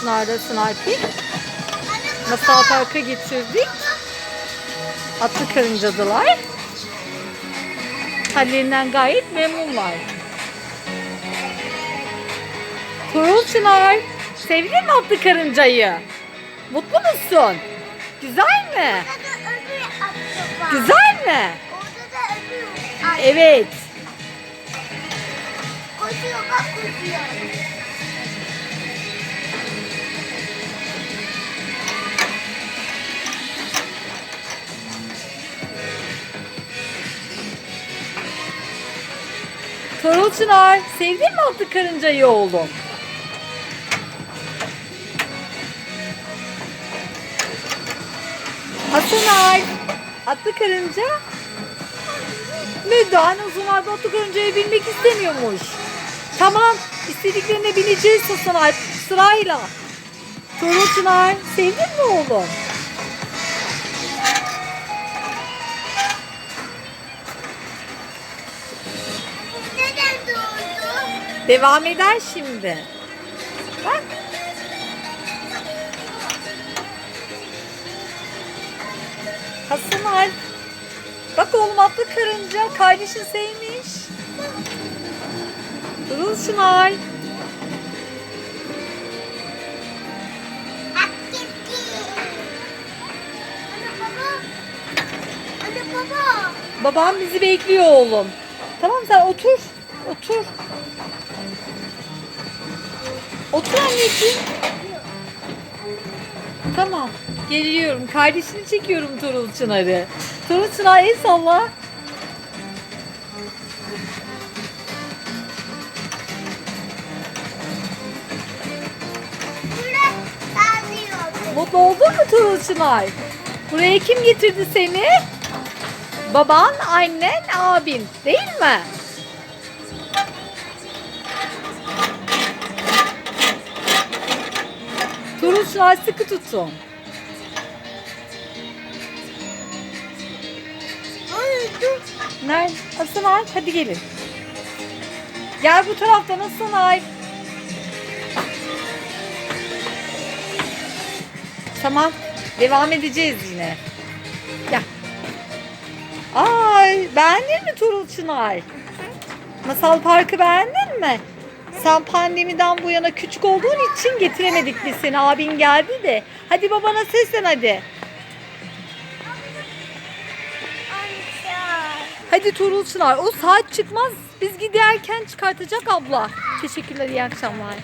Çınar'da Sniper. Masal Park'a getirdik. Atlı karıncadılar. Hallerinden gayet memnunlar. Tuğrul Çınar, sevdin mi atlı karıncayı? Mutlu musun? Güzel mi? Güzel mi? Evet. Koşuyor bak koşuyor. Tuğrul Çınar, sevdin mi atlı karıncayı oğlum? Hasan Alp, atlı karınca. Neden? Hasan Alp atlı karıncaya binmek istemiyormuş. Tamam, istediklerine bineceğiz Hasan Alp, sırayla. Tuğrul Çınar, sevdin mi oğlum? Neden doğdu? Devam eder şimdi. Bak. Hasan Alp. Bak oğlum atlı karınca kardeşin sevmiş. Durul. Anne baba. Babam bizi bekliyor oğlum. Tamam sen otur. Otur. Otur anneciğim. Tamam. Geliyorum. Kardeşini çekiyorum Turul Çınar'ı. Turul Çınar el salla. Mutlu oldun mu Turul Çınar? Buraya kim getirdi seni? Baban, annen, abin. Değil mi? Turul Çınar sıkı tutun. Nerede? Hasan Alp hadi gelin. Gel bu taraftan Hasan Alp. Tamam. Devam edeceğiz yine. Gel. Ay beğendin mi Turul Çınar? Masal Parkı beğendin mi? Sen pandemiden bu yana küçük olduğun için getiremedik biz seni. Abin geldi de. Hadi babana seslen hadi. Hadi Tuğrul Çınar o saat çıkmaz. Biz giderken çıkartacak abla. Teşekkürler iyi akşamlar.